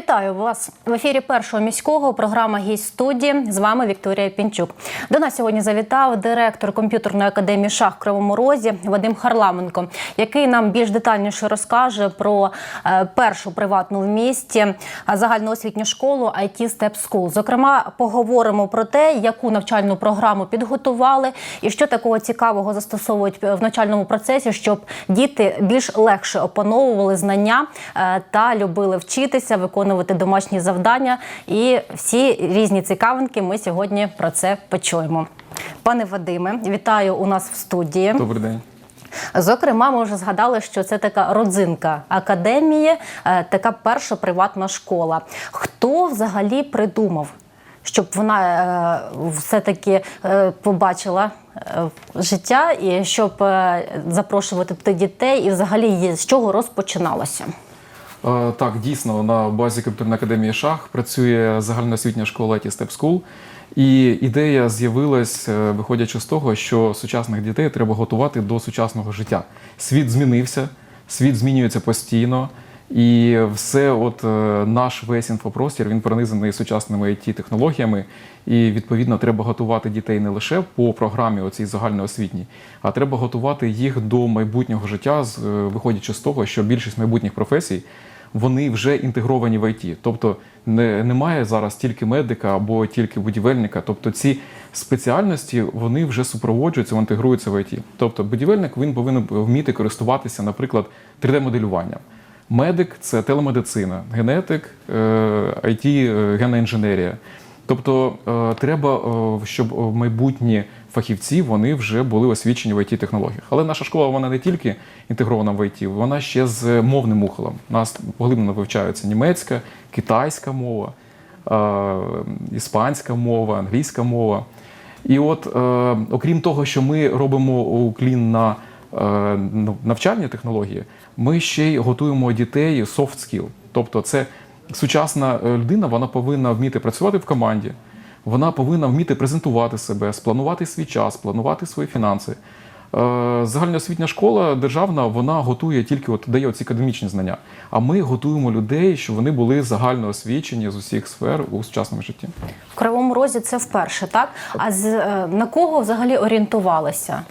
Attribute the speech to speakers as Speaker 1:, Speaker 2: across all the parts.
Speaker 1: Вітаю вас в ефірі першого міського програма Гість студії. З вами Вікторія Пінчук. До нас сьогодні завітав директор комп'ютерної академії шах в Кривому Розі Вадим Харламенко, який нам більш детальніше розкаже про е, першу приватну в місті е, загальноосвітню школу IT Step School. Зокрема, поговоримо про те, яку навчальну програму підготували і що такого цікавого застосовують в навчальному процесі, щоб діти більш легше опановували знання е, та любили вчитися, виконувати домашні завдання. І всі різні цікавинки ми сьогодні про це почуємо. Пане Вадиме, вітаю у нас в студії.
Speaker 2: Добрий день.
Speaker 1: Зокрема, ми вже згадали, що це така родзинка академії, е, така перша приватна школа. Хто взагалі придумав, щоб вона е, все-таки е, побачила життя і щоб запрошувати дітей, і взагалі з чого розпочиналося?
Speaker 2: Е, Так, дійсно, на базі комп'ютерної академії шах працює загальноосвітня школа IT Step School. І ідея з'явилась, е, виходячи з того, що сучасних дітей треба готувати до сучасного життя. Світ змінився, світ змінюється постійно, і все, от е, наш весь інфопростір, він пронизаний сучасними it технологіями і відповідно треба готувати дітей не лише по програмі оцій загальноосвітній, а треба готувати їх до майбутнього життя, е, виходячи з того, що більшість майбутніх професій вони вже інтегровані в ІТ. Тобто не, немає зараз тільки медика або тільки будівельника. Тобто ці спеціальності вони вже супроводжуються, інтегруються в ІТ. Тобто будівельник він повинен вміти користуватися, наприклад, 3D-моделюванням. Медик це телемедицина, генетик, IT, генна інженерія. Тобто е, треба, е, щоб майбутні фахівці вони вже були освічені в it технологіях. Але наша школа вона не тільки інтегрована в IT, вона ще з мовним ухилом. У нас поглиблено вивчаються німецька, китайська мова, е, іспанська мова, англійська мова. І от, е, окрім того, що ми робимо уклін на е, навчальні технології, ми ще й готуємо дітей soft skill. Тобто, це сучасна е, людина, вона повинна вміти працювати в команді, вона повинна вміти презентувати себе, спланувати свій час, планувати свої фінанси. Е, Загальноосвітня школа державна вона готує тільки от дає ці академічні знання. А ми готуємо людей, щоб вони були загально освічені з усіх сфер у сучасному житті.
Speaker 1: В Кривому Розі це вперше, так? А з е, на кого взагалі орієнтувалися?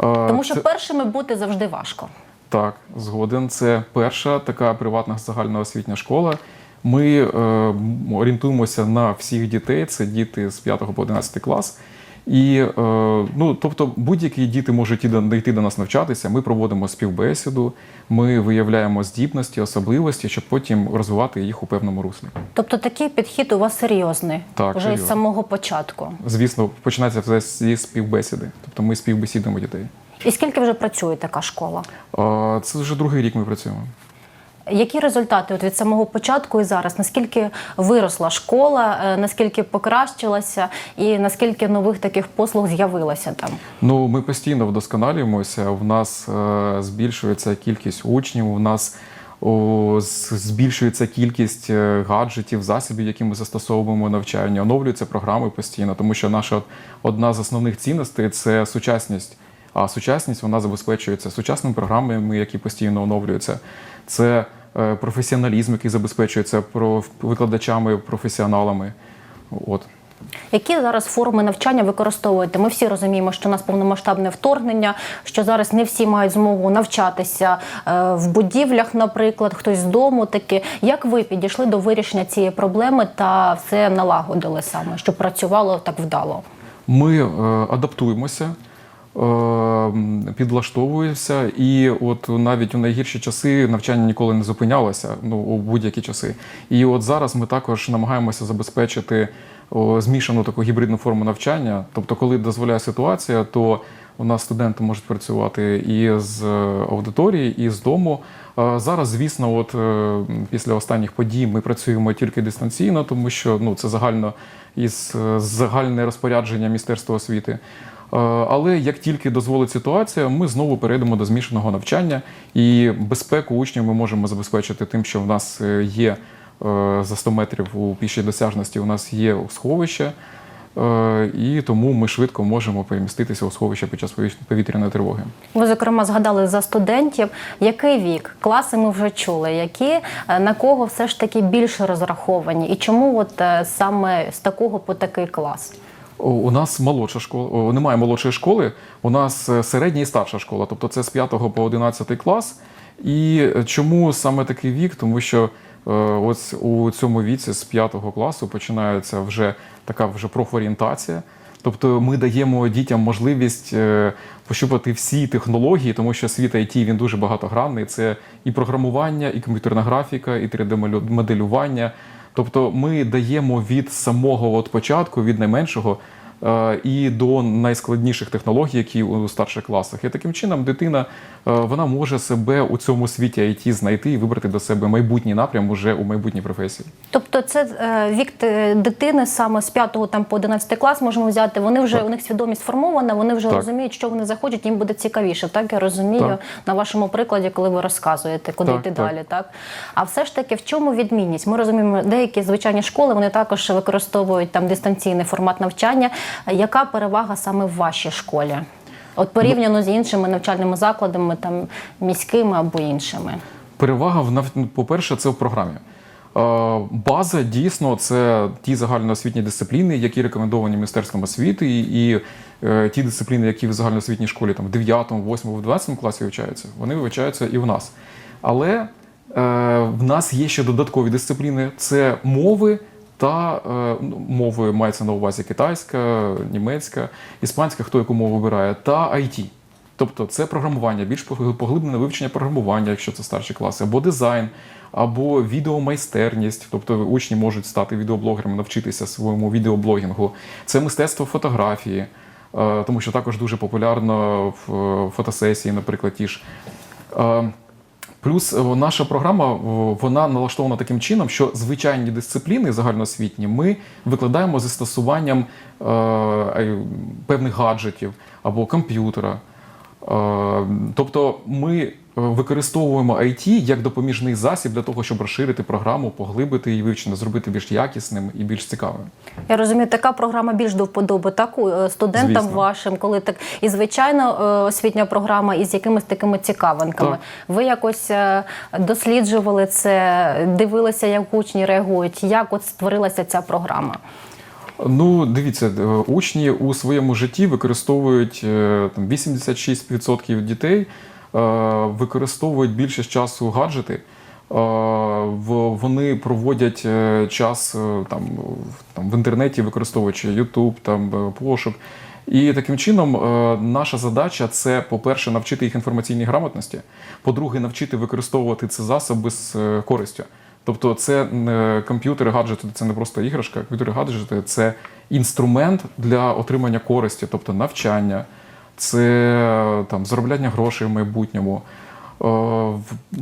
Speaker 2: Е,
Speaker 1: Тому що
Speaker 2: це-
Speaker 1: першими бути завжди важко.
Speaker 2: Так, згоден. Це перша така приватна загальноосвітня школа. Ми е, орієнтуємося на всіх дітей. Це діти з 5 по 11 клас. І е, ну, тобто будь-які діти можуть йти до нас навчатися. Ми проводимо співбесіду, ми виявляємо здібності, особливості, щоб потім розвивати їх у певному руслі.
Speaker 1: Тобто такий підхід у вас серйозний
Speaker 2: Так,
Speaker 1: вже із
Speaker 2: серйозний.
Speaker 1: самого початку.
Speaker 2: Звісно, починається все зі співбесіди. Тобто ми співбесідуємо дітей.
Speaker 1: І скільки вже працює така школа?
Speaker 2: Це вже другий рік ми працюємо.
Speaker 1: Які результати от від самого початку і зараз? Наскільки виросла школа, е, наскільки покращилася, і наскільки нових таких послуг з'явилося там?
Speaker 2: Ну, ми постійно вдосконалюємося. У нас е, збільшується кількість учнів. У нас о, збільшується кількість е, гаджетів, засобів, які ми застосовуємо в навчанні. Оновлюються програми постійно, тому що наша одна з основних цінностей це сучасність. А сучасність вона забезпечується сучасними програмами, які постійно оновлюються. Це професіоналізм, який забезпечується про викладачами, професіоналами. От.
Speaker 1: Які зараз форми навчання використовуєте? Ми всі розуміємо, що у нас повномасштабне вторгнення, що зараз не всі мають змогу навчатися е, в будівлях, наприклад, хтось з дому таки. Як ви підійшли до вирішення цієї проблеми та все налагодили саме, щоб працювало так вдало?
Speaker 2: Ми е, адаптуємося, е, м, підлаштовуємося, і от навіть у найгірші часи навчання ніколи не зупинялося, ну у будь-які часи. І от зараз ми також намагаємося забезпечити змішану таку гібридну форму навчання. Тобто, коли дозволяє ситуація, то у нас студенти можуть працювати і з аудиторії, і з дому. Зараз, звісно, от е, після останніх подій ми працюємо тільки дистанційно, тому що ну це загально із е, загальне розпорядження Міністерства освіти. Е, Але як тільки дозволить ситуація, ми знову перейдемо до змішаного навчання і безпеку учнів ми можемо забезпечити тим, що в нас е, є е, за 100 метрів у пішій досяжності. У нас є сховище. І тому ми швидко можемо переміститися у сховище під час повітря- повітряної тривоги.
Speaker 1: Ви, зокрема, згадали за студентів. Який вік? Класи ми вже чули. Які на кого все ж таки більше розраховані? І чому от саме з такого по такий клас?
Speaker 2: У нас молодша школа, о, немає молодшої школи, у нас е, середня і старша школа, тобто це з 5 по 11 клас. І е, чому саме такий вік? Тому що е, ось у цьому віці з 5 класу починається вже така вже профорієнтація. Тобто ми даємо дітям можливість е, пощупати всі технології, тому що світ IT він дуже багатогранний. Це і програмування, і комп'ютерна графіка, і 3D-моделювання. Тобто ми даємо від самого от початку, від найменшого і до найскладніших технологій, які у старших класах. І таким чином дитина е, вона може себе у цьому світі IT знайти і вибрати до себе майбутній напрям уже у майбутній професії.
Speaker 1: Тобто, це е, вік е, дитини саме з 5 там по 11 клас можемо взяти. Вони вже
Speaker 2: Так.
Speaker 1: у них свідомість сформована, вони вже
Speaker 2: Так.
Speaker 1: розуміють, що вони захочуть, їм буде цікавіше. Так я розумію
Speaker 2: Так.
Speaker 1: на вашому прикладі, коли ви розказуєте, куди
Speaker 2: Так,
Speaker 1: йти
Speaker 2: так.
Speaker 1: далі. Так а все ж таки, в чому відмінність? Ми розуміємо, деякі звичайні школи вони також використовують там дистанційний формат навчання. Яка перевага саме в вашій школі? От порівняно з іншими навчальними закладами, там міськими або іншими.
Speaker 2: Перевага в по-перше, це в програмі. База дійсно це ті загальноосвітні дисципліни, які рекомендовані Міністерством освіти, і, і е, ті дисципліни, які в загальноосвітній школі там в 9, 8, в 12 класі вивчаються, вони вивчаються і в нас. Але е, в нас є ще додаткові дисципліни: це мови та е, ну, мови мається на увазі китайська, німецька, іспанська, хто яку мову вибирає, та IT. Тобто це програмування, більш поглиблене вивчення програмування, якщо це старші класи, або дизайн, або відеомайстерність. Тобто учні можуть стати відеоблогерами, навчитися своєму відеоблогінгу. Це мистецтво фотографії, е, тому що також дуже популярно в е, фотосесії, наприклад, ті ж. Плюс е, наша програма вона налаштована таким чином, що звичайні дисципліни загальноосвітні ми викладаємо з застосуваннням е, е, певних гаджетів або комп'ютера. Е, тобто ми використовуємо IT як допоміжний засіб для того, щоб розширити програму, поглибити її вивчення, зробити більш якісним і більш цікавим.
Speaker 1: Я розумію, така програма більш до вподоби так, е, студентам
Speaker 2: Звісно.
Speaker 1: вашим, коли так і звичайно е, освітня програма із якимись такими цікавинками.
Speaker 2: Так.
Speaker 1: Ви якось е, досліджували це, дивилися, як учні реагують, як от створилася ця програма.
Speaker 2: Ну, дивіться, учні у своєму житті використовують там 86% дітей використовують більше часу гаджети. Е, Вони проводять е, час е, там, в- інтернеті, використовуючи YouTube, там, е, пошук. І таким чином е, наша задача це, по-перше, навчити їх інформаційній грамотності, по-друге, навчити використовувати ці засоби з е, користю. Тобто, це е, комп'ютери, гаджети це не просто іграшка, комп'ютери, гаджети це інструмент для отримання користі, тобто навчання, це е, там заробляння грошей в майбутньому. Е,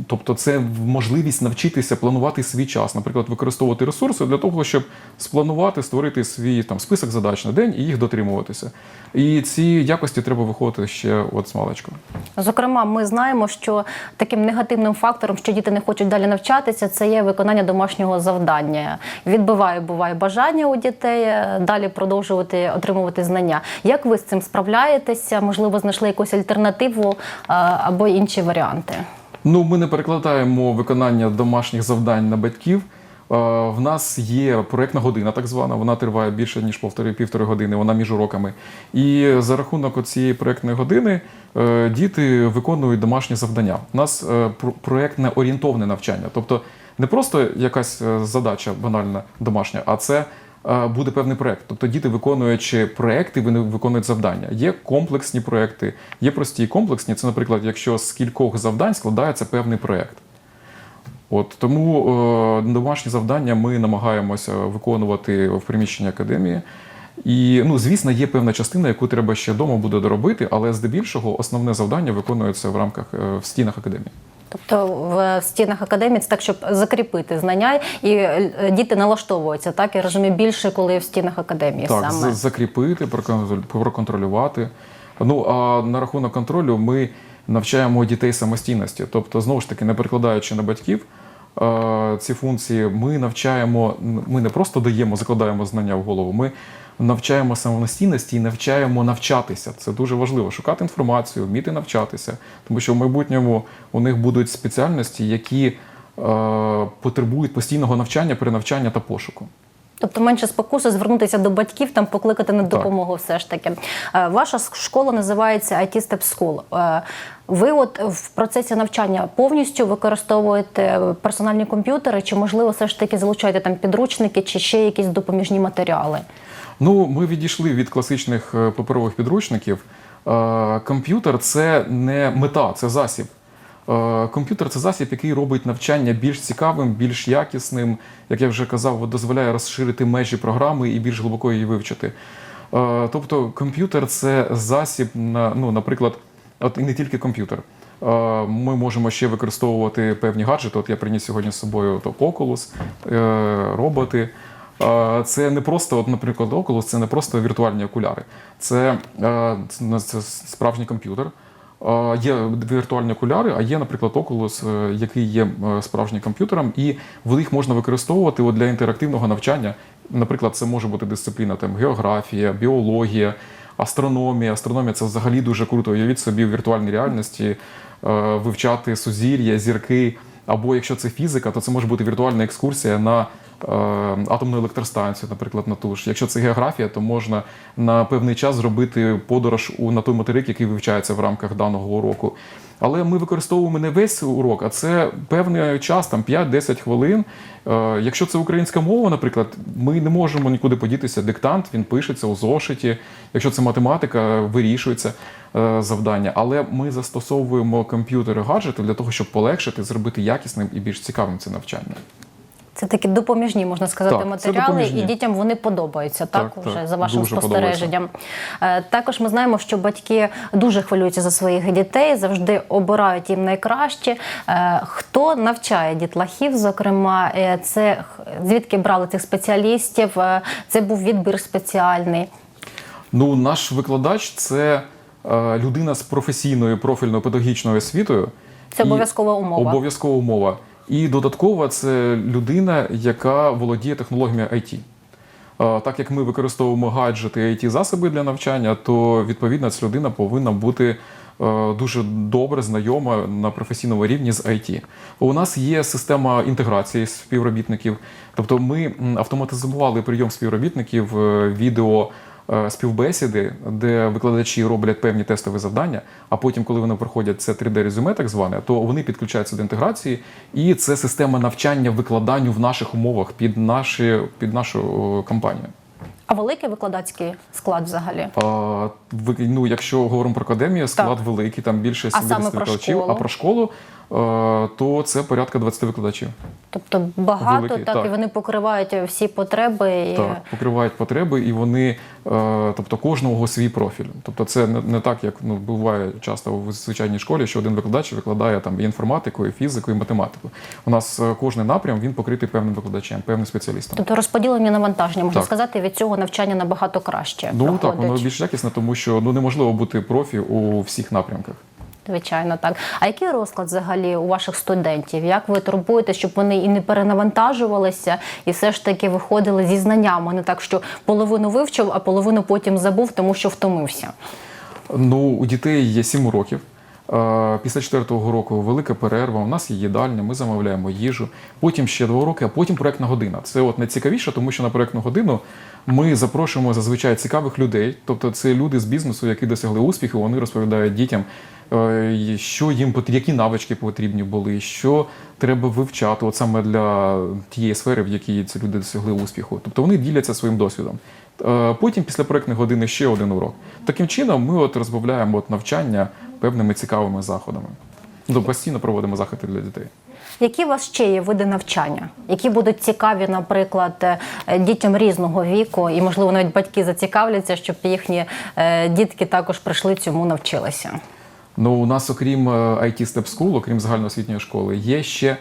Speaker 2: Тобто, це можливість навчитися планувати свій час, наприклад, використовувати ресурси для того, щоб спланувати, створити свій там список задач на день і їх дотримуватися. І ці якості треба виходити ще от з маличку.
Speaker 1: Зокрема, ми знаємо, що таким негативним фактором, що діти не хочуть далі навчатися, це є виконання домашнього завдання. Відбиває буває бажання у дітей е, далі продовжувати отримувати знання. Як ви з цим справляєтеся? Можливо, знайшли якусь альтернативу е, або інші варіанти?
Speaker 2: Ну, ми не перекладаємо виконання домашніх завдань на батьків. Е, В нас є проєктна година, так звана. Вона триває більше ніж півтори півтори години. Вона між уроками. І за рахунок цієї проєктної години е, діти виконують домашні завдання. У нас е, проєктне орієнтовне навчання, тобто не просто якась задача банальна домашня, а це буде певний проект. Тобто діти, виконуючи проекти, вони виконують завдання. Є комплексні проекти, є прості і комплексні. Це, наприклад, якщо з кількох завдань складається певний проект. От тому е, домашні завдання ми намагаємося виконувати в приміщенні академії. І, ну, звісно, є певна частина, яку треба ще вдома буде доробити, але здебільшого основне завдання виконується в рамках е, в стінах академії.
Speaker 1: Тобто в стінах академії це так, щоб закріпити знання, і е, діти налаштовуються, так я розумію, більше коли в стінах академії
Speaker 2: Так,
Speaker 1: саме.
Speaker 2: закріпити, проконтролювати. Ну а на рахунок контролю ми навчаємо дітей самостійності. Тобто, знову ж таки, не перекладаючи на батьків е, ці функції, ми навчаємо, ми не просто даємо, закладаємо знання в голову. Ми навчаємо самостійності і навчаємо навчатися. Це дуже важливо шукати інформацію, вміти навчатися, тому що в майбутньому у них будуть спеціальності, які е, потребують постійного навчання, перенавчання та пошуку.
Speaker 1: Тобто менше спокуси звернутися до батьків, там покликати на допомогу все ж таки. Е, Ваша школа називається IT Step School. Е, Ви от в процесі навчання повністю використовуєте персональні комп'ютери, чи можливо все ж таки залучаєте там підручники чи ще якісь допоміжні матеріали?
Speaker 2: Ну, ми відійшли від класичних е, паперових підручників. Е, Комп'ютер це не мета, це засіб. Е, Комп'ютер це засіб, який робить навчання більш цікавим, більш якісним, як я вже казав, дозволяє розширити межі програми і більш глибоко її вивчити. Тобто, комп'ютер це засіб на, ну, наприклад, от і не тільки комп'ютер. Ми можемо ще використовувати певні гаджети. От я приніс сьогодні з собою то Oculus, роботи. Це не просто, от, наприклад, Oculus, це не просто віртуальні окуляри. Це, е, це, справжній комп'ютер. Є віртуальні окуляри, а є, наприклад, Oculus, е, який є е, справжнім комп'ютером, і їх можна використовувати для інтерактивного навчання. Наприклад, це може бути дисципліна там, географія, біологія, астрономія. Астрономія це взагалі дуже круто. Уявіть собі в віртуальній реальності вивчати сузір'я, зірки. Або якщо це фізика, то це може бути віртуальна екскурсія на атомну електростанцію, наприклад, на ту ж. Якщо це географія, то можна на певний час зробити подорож у на той материк, який вивчається в рамках даного уроку. Але ми використовуємо не весь урок, а це певний час, там 5-10 хвилин. Е, якщо це українська мова, наприклад, ми не можемо нікуди подітися. Диктант він пишеться у зошиті. Якщо це математика, вирішується е, завдання. Але ми застосовуємо комп'ютери, гаджети для того, щоб полегшити, зробити якісним і більш цікавим це навчання.
Speaker 1: Це такі допоміжні, можна сказати,
Speaker 2: Так,
Speaker 1: матеріали, і дітям вони подобаються, так,
Speaker 2: Так,
Speaker 1: уже
Speaker 2: так,
Speaker 1: за вашим спостереженням. Е, Також ми знаємо, що батьки дуже хвилюються за своїх дітей, завжди обирають їм найкраще. Е, Хто навчає дітлахів? Зокрема, Е, це звідки брали цих спеціалістів? Це був відбір спеціальний.
Speaker 2: Ну, наш викладач це людина з професійною профільною педагогічною освітою.
Speaker 1: Це обов'язкова умова.
Speaker 2: Обов'язкова умова. І додатково це людина, яка володіє технологіями IT. Так як ми використовуємо гаджети і it засоби для навчання, то відповідно ця людина повинна бути е, дуже добре знайома на професійному рівні з IT. У нас є система інтеграції співробітників, тобто ми автоматизували прийом співробітників е, відео. Е, Співбесіди, де викладачі роблять певні тестові завдання, а потім, коли вони проходять це 3D-резюме, так зване, то вони підключаються до інтеграції, і це система навчання викладанню в наших умовах під, наші, під нашу компанію.
Speaker 1: А великий викладацький склад взагалі?
Speaker 2: А, ну, якщо говоримо про академію, склад великий, там більше
Speaker 1: А
Speaker 2: 70 викладачів, а про школу, то це порядка 20 викладачів.
Speaker 1: Тобто багато,
Speaker 2: Великий,
Speaker 1: так,
Speaker 2: так.
Speaker 1: і вони покривають всі потреби. І...
Speaker 2: Так, покривають потреби, і вони, е, тобто кожного свій профіль. Тобто це не, не так, як ну, буває часто в звичайній школі, що один викладач викладає там і інформатику, і фізику, і математику. У нас е, кожний напрям він покритий певним викладачем, певним спеціалістом.
Speaker 1: Тобто розподілення навантаження, можна
Speaker 2: Так.
Speaker 1: сказати, від цього навчання набагато краще
Speaker 2: Ну так, воно більш якісне, тому що ну неможливо бути профі у всіх напрямках.
Speaker 1: Звичайно, так. А який розклад взагалі у ваших студентів? Як ви турбуєте, щоб вони і не перенавантажувалися, і все ж таки виходили зі знаннями, не так, що половину вивчив, а половину потім забув, тому що втомився.
Speaker 2: Ну, у дітей є сім років. Е, Після четвертого року велика перерва. У нас є їдальня, ми замовляємо їжу. Потім ще два роки, а потім проектна година. Це от найцікавіше, тому що на проектну годину ми запрошуємо зазвичай цікавих людей. Тобто, це люди з бізнесу, які досягли успіху. Вони розповідають дітям, е, що їм які навички потрібні були, що треба вивчати, от саме для тієї сфери, в якій ці люди досягли успіху. Тобто вони діляться своїм досвідом. Е, Потім, після проектної години, ще один урок. Таким чином, ми от розбавляємо от навчання певними цікавими заходами. Ну, постійно проводимо заходи для дітей.
Speaker 1: Які у вас ще є види навчання, які будуть цікаві, наприклад, е, дітям різного віку, і можливо навіть батьки зацікавляться, щоб їхні е, дітки також прийшли цьому навчилися.
Speaker 2: Ну, у нас, окрім е, IT Step School, окрім загальноосвітньої школи, є ще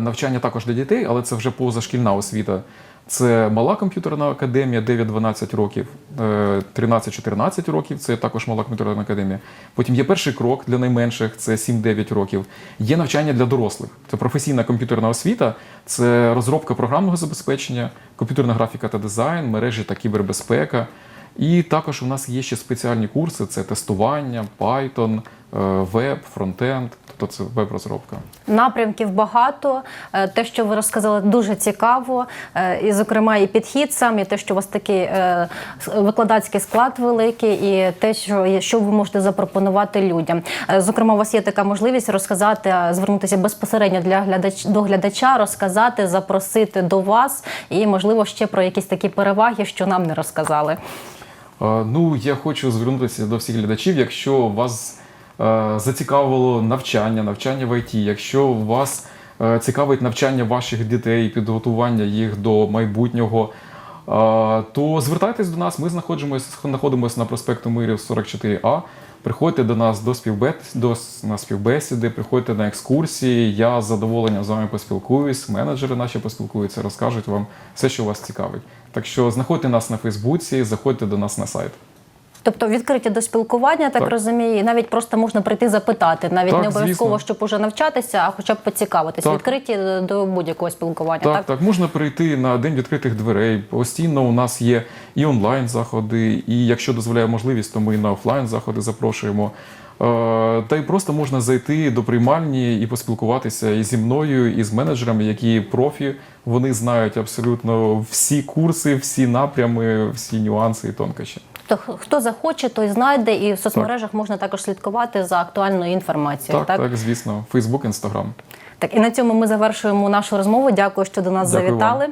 Speaker 2: навчання також для дітей, але це вже позашкільна освіта. Це мала комп'ютерна академія 9-12 років, е, 13-14 років це також мала комп'ютерна академія. Потім є перший крок для найменших, це 7-9 років. Є навчання для дорослих. Це професійна комп'ютерна освіта, це розробка програмного забезпечення, комп'ютерна графіка та дизайн, мережі та кібербезпека. І також у нас є ще спеціальні курси: це тестування, Python, е, веб, фронтенд, тобто це веб-розробка.
Speaker 1: Напрямків багато. Е, Те, що ви розказали, дуже цікаво. Е, І, зокрема, і підхід сам, і те, що у вас такий е, викладацький склад великий, і те, що, що ви можете запропонувати людям. Е, Зокрема, у вас є така можливість розказати, е, звернутися безпосередньо для глядач до глядача, розказати, запросити до вас, і можливо ще про якісь такі переваги, що нам не розказали.
Speaker 2: Е, Ну, я хочу звернутися до всіх глядачів. Якщо вас е, зацікавило навчання, навчання в ІТ, якщо вас е, цікавить навчання ваших дітей, підготування їх до майбутнього, е, то звертайтесь до нас. Ми знаходимося, знаходимося на проспекту Мирів 44А. Приходьте до нас до співбесід, до, на співбесіди, приходьте на екскурсії. Я з задоволенням з вами поспілкуюсь. Менеджери наші поспілкуються, розкажуть вам все, що вас цікавить. Так що знаходьте нас на Фейсбуці, заходьте до нас на сайт.
Speaker 1: Тобто відкриті до спілкування, так,
Speaker 2: Так.
Speaker 1: розумію, і навіть просто можна прийти запитати, навіть
Speaker 2: Так,
Speaker 1: не обов'язково,
Speaker 2: звісно.
Speaker 1: щоб уже навчатися, а хоча б поцікавитись.
Speaker 2: Так.
Speaker 1: Відкриті до- до будь-якого спілкування.
Speaker 2: Так,
Speaker 1: Так,
Speaker 2: так, можна прийти на день відкритих дверей. Постійно у нас є і онлайн заходи, і якщо дозволяє можливість, то ми і на офлайн заходи запрошуємо. Е, Та й просто можна зайти до приймальні і поспілкуватися і зі мною, і з менеджерами, які профі. Вони знають абсолютно всі курси, всі напрями, всі нюанси і тонкощі.
Speaker 1: Тобто, хто захоче, той знайде, і в соцмережах можна також слідкувати за актуальною інформацією.
Speaker 2: Так, так, звісно, Фейсбук, Інстаграм.
Speaker 1: Так, і на цьому ми завершуємо нашу розмову. Дякую, що до нас
Speaker 2: Дякую
Speaker 1: завітали.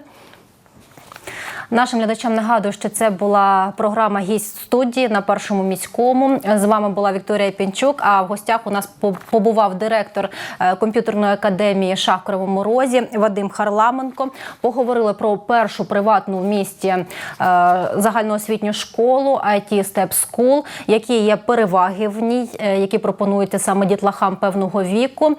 Speaker 1: Нашим глядачам нагадую, що це була програма Гість студії на першому міському. З вами була Вікторія Пінчук. А в гостях у нас побував директор е, комп'ютерної академії «Шах Кривому Розі Вадим Харламенко. Поговорили про першу приватну в місті е, загальноосвітню школу IT Step School, які є переваги в ній, е, які пропонуєте саме дітлахам певного віку,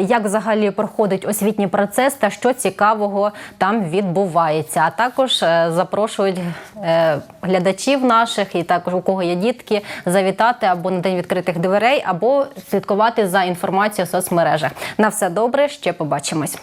Speaker 1: як взагалі проходить освітній процес та що цікавого там відбувається. А також запрошують е, глядачів наших і також у кого є дітки завітати або на день відкритих дверей, або слідкувати за інформацією в соцмережах. На все добре, ще побачимось.